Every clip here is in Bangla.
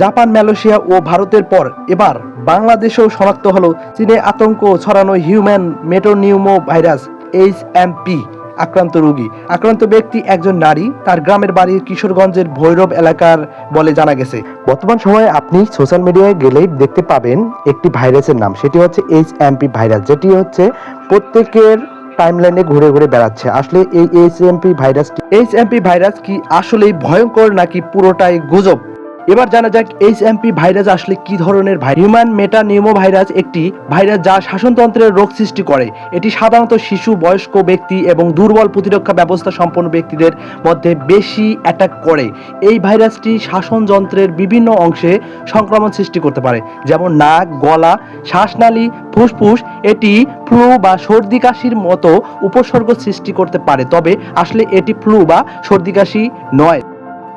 জাপান মালয়েশিয়া ও ভারতের পর এবার বাংলাদেশেও শনাক্ত হলো চীনে আতঙ্ক ছড়ানো human metapneumovirus H M P আক্রান্ত রোগী। আক্রান্ত ব্যক্তি একজন নারী তার গ্রামের বাড়ি কিশোরগঞ্জের ভৈরব এলাকার বলে জানা গেছে। বর্তমান সময়ে আপনি সোশ্যাল মিডিয়ায় গেলেই দেখতে পাবেন একটি ভাইরাসের নাম সেটি হচ্ছে এইচ এমপি ভাইরাস যেটি হচ্ছে প্রত্যেকের টাইমলাইনে ঘুরে ঘুরে বেড়াচ্ছে। আসলে এই এইচ এমপি ভাইরাসটি এইচ এমপি ভাইরাস কি আসলেই ভয়ঙ্কর নাকি পুরোটাই গুজব? এবার জানা যাক এইচ এমপি ভাইরাস আসলে কি ধরনের ভাইরাস। হিউম্যান মেটা নিউমো ভাইরাস একটি ভাইরাস যা শাসনতন্ত্রের রোগ সৃষ্টি করে। এটি সাধারণত শিশু, বয়স্ক ব্যক্তি এবং দুর্বল প্রতিরক্ষা ব্যবস্থা সম্পন্ন ব্যক্তিদের মধ্যে বেশি অ্যাটাক করে। এই ভাইরাসটি শাসনযন্ত্রের বিভিন্ন অংশে সংক্রমণ সৃষ্টি করতে পারে, যেমন নাক, গলা, শ্বাসনালী, ফুসফুস। এটি ফ্লু বা সর্দি কাশির মতো উপসর্গ সৃষ্টি করতে পারে, তবে আসলে এটি ফ্লু বা সর্দি কাশি নয়।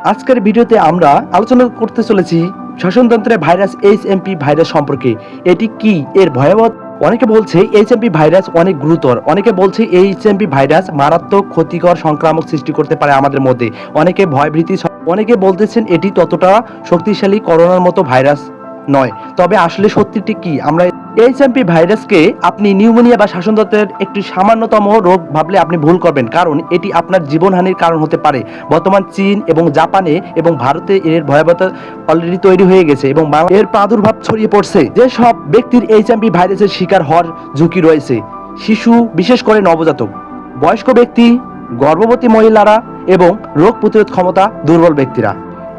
আজকের ভিডিওতে আমরা আলোচনা করতে চলেছি শাসনতন্ত্রের virus H M P virus সম্পর্কে। এটি কি? এর ভয়াবহ অনেকে বলছে এইচ এমপি ভাইরাস অনেক গুরুতর। অনেকে বলছে এইচ এমপি ভাইরাস মারাত্মক ক্ষতিকর সংক্রামক সৃষ্টি করতে পারে আমাদের মধ্যে। অনেকে ভয়ভীতি অনেকে বলতেছেন এটি ততটা শক্তিশালী করোনার মতো ভাইরাস নয়। তবে আসলে সত্যিটি কি? আমরা এইচএমপি ভাইরাসকে আপনি নিউমোনিয়া বা শ্বাসনতন্ত্রের একটি সামান্যতম রোগ ভাবলে আপনি ভুল করবেন, কারণ এটি আপনার জীবনহানির কারণ হতে পারে। বর্তমান চীন এবং জাপানে এবং ভারতে এর ভয়াবহতা অলরেডি তৈরি হয়ে গেছে এবং এর প্রাদুর্ভাব ছড়িয়ে পড়ছে। যে সব ব্যক্তির এইচএমপি ভাইরাসের শিকার হওয়ার ঝুঁকি রয়েছে, শিশু, বিশেষ করে নবজাতক। বয়স্ক ব্যক্তি, গর্ভবতী মহিলারা এবং রোগ প্রতিরোধ ক্ষমতা দুর্বল ব্যক্তিরা।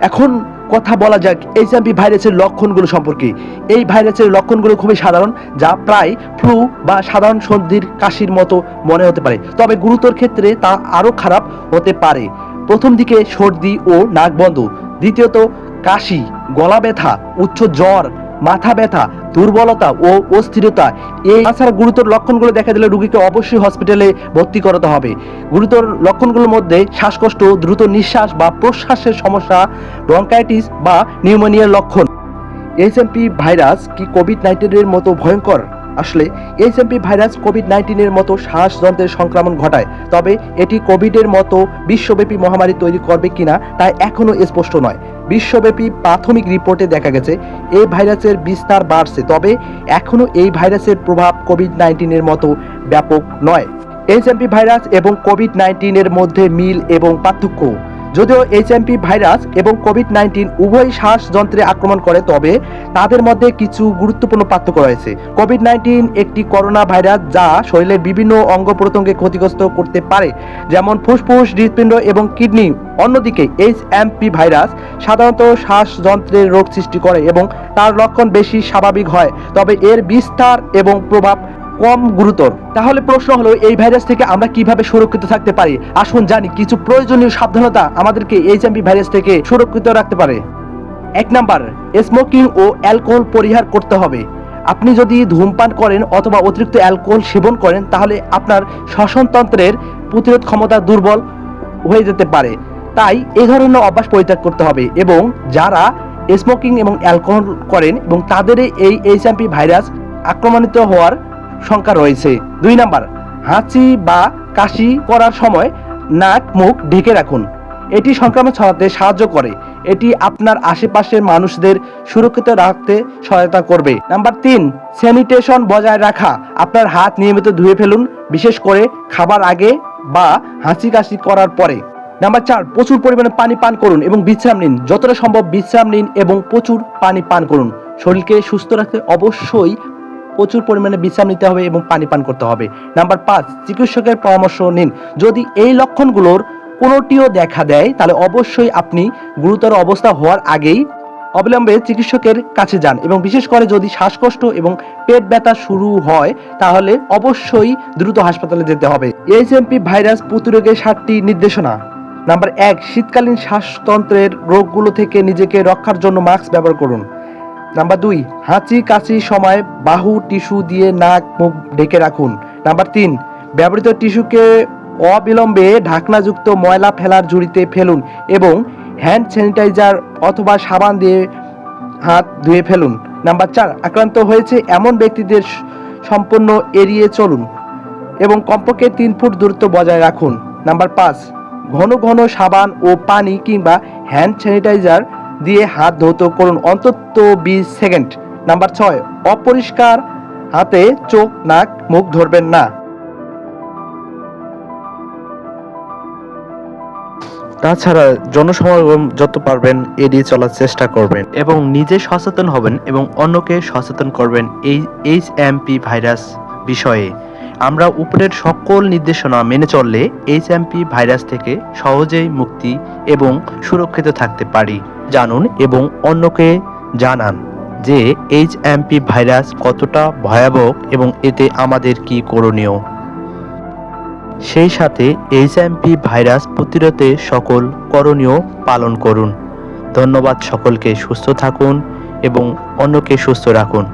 এখন কথা বলা যাক এইচআইভি ভাইরাসের লক্ষণগুলো সম্পর্কে। এই ভাইরাসের লক্ষণগুলো খুবই সাধারণ, যা প্রায় ফ্লু বা সাধারণ সর্দির, কাশির মতো মনে হতে পারে। তবে গুরুতর ক্ষেত্রে তা আরও খারাপ হতে পারে। প্রথম দিকে সর্দি ও নাক বন্ধ। দ্বিতীয়ত, কাশি, গলা ব্যথা, উচ্চ জ্বর মাথা ব্যথা, দুর্বলতা ও অস্থিরতা, এই তাছাড়া গুরুতর লক্ষণগুলো দেখা দিলে রোগীকে অবশ্যই হসপিটালে ভর্তি করাতে হবে। গুরুতর লক্ষণগুলোর মধ্যে শ্বাসকষ্ট, দ্রুত নিঃশ্বাস বা প্রশ্বাসের সমস্যা ব্রঙ্কাইটিস বা নিউমোনিয়ার লক্ষণ। এইচএমপি ভাইরাস কি কোভিড নাইন্টিনের মতো ভয়ঙ্কর? আসলে এইচএমপি ভাইরাস কোভিড নাইন্টিনের মতো শ্বাসযন্ত্রের সংক্রমণ ঘটায়, তবে এটি কোভিডের মতো বিশ্বব্যাপী মহামারী তৈরি করবে কিনা তা এখনও স্পষ্ট নয়। বিশ্বব্যাপী প্রাথমিক রিপোর্টে দেখা গেছে, এই ভাইরাসের বিস্তার বাড়ছে। তবে এখনও এই ভাইরাসের প্রভাব কোভিড নাইন্টিনের মতো ব্যাপক নয়। এইচএমপি ভাইরাস এবং কোভিড নাইন্টিনের মধ্যে মিল এবং পার্থক্য যদিও এইচএমপি ভাইরাস এবং কোভিড নাইন্টিন উভয় শ্বাসযন্ত্রে আক্রমণ করে, তবে তাদের মধ্যে কিছু গুরুত্বপূর্ণ পার্থক্য রয়েছে। কোভিড নাইন্টিন একটি করোনা ভাইরাস যা শরীরের বিভিন্ন অঙ্গ প্রত্যঙ্গে ক্ষতিগ্রস্ত করতে পারে, যেমন ফুসফুস, হৃৎপিণ্ড এবং কিডনি। অন্যদিকে এইচ এইচএমপি ভাইরাস সাধারণত শ্বাসযন্ত্রের রোগ সৃষ্টি করে এবং তার লক্ষণ বেশি স্বাভাবিক হয়, তবে এর বিস্তার এবং প্রভাব কম গুরুতর। তাহলে প্রশ্ন হলো, এই ভাইরাস থেকে আমরা কীভাবে সুরক্ষিত থাকতে পারি? আসুন জানি, কিছু প্রয়োজনীয় সাবধানতা আমাদেরকে এইচএমপি ভাইরাস থেকে সুরক্ষিত রাখতে পারে। এক নাম্বার স্মোকিং ও অ্যালকোহল পরিহার করতে হবে। আপনি যদি ধূমপান করেন অথবা অতিরিক্ত অ্যালকোহল সেবন করেন, তাহলে আপনার শ্বসনতন্ত্রের প্রতিরোধ ক্ষমতা দুর্বল হয়ে যেতে পারে। তাই এই ধরনের অভ্যাস পরিত্যাগ করতে হবে এবং যারা স্মোকিং এবং অ্যালকোহল করেন এবং তাদের এই এইচএমপি ভাইরাস আক্রমণিত হওয়ার সংখ্যা রয়েছে। দুই নাম্বার, হাঁচি বা কাশি করার সময় নাক, মুখ ঢেকে রাখুন। এটি সংক্রমণ ছড়াতে সাহায্য করে। এটি আপনার আশেপাশের মানুষদের সুরক্ষিত রাখতে সহায়তা করবে। নাম্বার তিন, স্যানিটেশন বজায় রাখা। আপনার হাত নিয়মিত ধুয়ে ফেলুন, বিশেষ করে খাবার আগে বা হাঁচি কাশি করার পরে। নাম্বার চার, প্রচুর পরিমাণে পানি পান করুন এবং বিশ্রাম নিন। যতটা সম্ভব বিশ্রাম নিন এবং প্রচুর পানি পান করুন। শরীরকে সুস্থ রাখতে অবশ্যই প্রচুর পরিমাণে বিশ্রাম নিতে হবে এবং পানি পান করতে হবে। নাম্বার পাঁচ, চিকিৎসকের পরামর্শ নিন। যদি এই লক্ষণগুলোর কোনোটিও দেখা দেয়, তাহলে অবশ্যই আপনি গুরুতর অবস্থা হওয়ার আগেই অবিলম্বে চিকিৎসকের কাছে যান এবং বিশেষ করে যদি শ্বাসকষ্ট এবং পেট ব্যথা শুরু হয়, তাহলে অবশ্যই দ্রুত হাসপাতালে যেতে হবে। এইচএমপি ভাইরাস প্রতিরোধের সাতটি নির্দেশনা। নাম্বার এক, শীতকালীন শ্বাসতন্ত্রের রোগগুলো থেকে নিজেকে রক্ষার জন্য মাস্ক ব্যবহার করুন। নাম্বার দুই, হাঁচি কাশি সময় বাহু টিস্যু দিয়ে নাক মুখ ঢেকে রাখুন। নাম্বার তিন, ব্যবহৃত টিস্যুকে অবিলম্বে ঢাকনাযুক্ত ময়লা ফেলার ঝুড়িতে ফেলুন এবং হ্যান্ড স্যানিটাইজার অথবা সাবান দিয়ে হাত ধুয়ে ফেলুন। নাম্বার চার, আক্রান্ত হয়েছে এমন ব্যক্তিদের সম্পূর্ণ এড়িয়ে চলুন এবং কমপক্ষে তিন ফুট দূরত্ব বজায় রাখুন। নাম্বার পাঁচ, ঘন ঘন সাবান ও পানি কিংবা হ্যান্ড স্যানিটাইজার দিয়ে হাত ধৌত করুন অন্তত বিশ সেকেন্ড। নাম্বার ছয়, অপরিষ্কার হাতে চোখ, নাক, মুখ ধরবেন না। তাছাড়া জনসমাগম যত পারবেন এড়িয়ে চলার চেষ্টা করবেন এবং নিজে সচেতন হবেন এবং অন্যকে সচেতন করবেন এই এইচ এম পি ভাইরাস বিষয়ে। আমরা উপরের সকল নির্দেশনা মেনে চললে এইচ এম পি ভাইরাস থেকে সহজেই মুক্তি এবং সুরক্ষিত থাকতে পারি। জানুন এবং অন্যকে জানান যে এইচ এমপি ভাইরাস কতটা ভয়াবহ এবং এতে আমাদের কি করণীয়। সেই সাথে এইচ এমপি ভাইরাস প্রতিরোধে সকল করণীয় পালন করুন। ধন্যবাদ সকলকে সুস্থ থাকুন এবং অন্যকে সুস্থ রাখুন।